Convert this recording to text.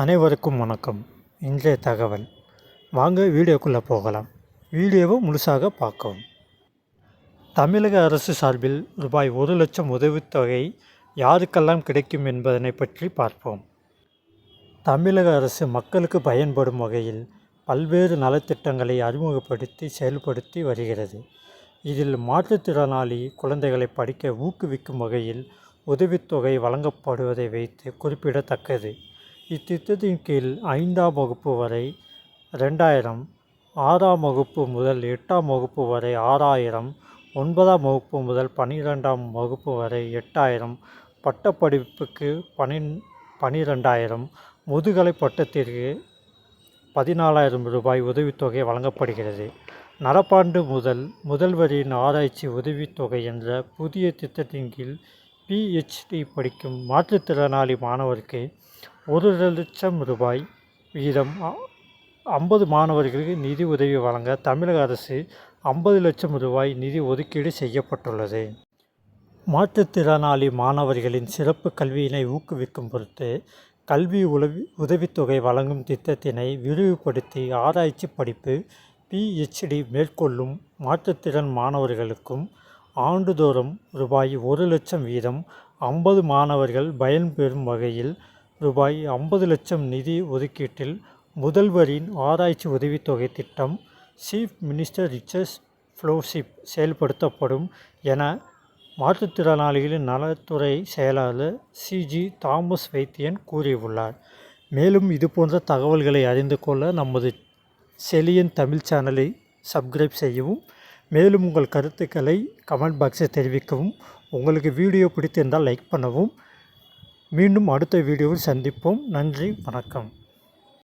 அனைவருக்கும் வணக்கம். இன்றைய தகவல். வாங்க வீடியோக்குள்ளே போகலாம். வீடியோவை முழுசாக பார்க்கவும். தமிழக அரசு சார்பில் ரூபாய் ஒரு லட்சம் உதவித்தொகை யாருக்கெல்லாம் கிடைக்கும் என்பதனை பற்றி பார்ப்போம். தமிழக அரசு மக்களுக்கு பயன்படும் வகையில் பல்வேறு நலத்திட்டங்களை அறிமுகப்படுத்தி செயல்படுத்தி வருகிறது. இதில் மாற்றுத்திறனாளி குழந்தைகளை படிக்க ஊக்குவிக்கும் வகையில் உதவித்தொகை வழங்கப்படுவதை வைத்து குறிப்பிடத்தக்கது. இத்திட்டத்தின் கீழ் ஐந்தாம் வகுப்பு வரை ரெண்டாயிரம் ஆறாம் வகுப்பு முதல் எட்டாம் வகுப்பு வரை ஆறாயிரம் ஒன்பதாம் வகுப்பு முதல் பன்னிரெண்டாம் வகுப்பு வரை எட்டாயிரம் பட்டப்படிப்புக்கு பனின் பனிரெண்டாயிரம் முதுகலை பட்டத்திற்கு பதினாலாயிரம் ரூபாய் உதவித்தொகை வழங்கப்படுகிறது. நடப்பாண்டு முதல் முதல்வரின் ஆராய்ச்சி உதவித்தொகை என்ற புதிய திட்டத்தின் கீழ் பிஹெச்டி படிக்கும் மாற்றுத்திறனாளி மாணவருக்கு ஒரு லட்சம் ரூபாய் வீதம். ஐம்பது மாணவர்களுக்கு நிதி உதவி வழங்க தமிழக அரசு ஐம்பது லட்சம் ரூபாய் நிதி ஒதுக்கீடு செய்யப்பட்டுள்ளது. மாற்றுத்திறனாளி மாணவர்களின் சிறப்பு கல்வியினை ஊக்குவிக்கும் பொருட்டு கல்வி உதவி உதவித்தொகை வழங்கும் திட்டத்தினை விரிவுபடுத்தி ஆராய்ச்சி படிப்பு பிஹெச்டி மேற்கொள்ளும் மாற்றுத்திறன் மாணவர்களுக்கும் ஆண்டுதோறும் ரூபாய் ஒரு லட்சம் வீதம் ஐம்பது மாணவர்கள் பயன்பெறும் வகையில் ரூபாய் ஐம்பது லட்சம் நிதி ஒதுக்கீட்டில் முதல்வரின் ஆராய்ச்சி உதவித்தொகை திட்டம் சீஃப் மினிஸ்டர் ரிச்சர்ஸ் ஃப்ளோஷிப் செயல்படுத்தப்படும் என மாற்றுத்திறனாளிகளின் நலத்துறை செயலாளர் சிஜி தாமஸ் வைத்தியன் கூறியுள்ளார். மேலும் இதுபோன்ற தகவல்களை அறிந்து கொள்ள நமது செலியன் தமிழ் சேனலை சப்ஸ்கிரைப் செய்யவும் மேலும் உங்கள் கருத்துக்களை கமெண்ட் பாக்ஸில் தெரிவிக்கவும். உங்களுக்கு வீடியோ பிடித்திருந்தால் லைக் பண்ணவும். மீண்டும் அடுத்த வீடியோவில் சந்திப்போம். நன்றி வணக்கம்.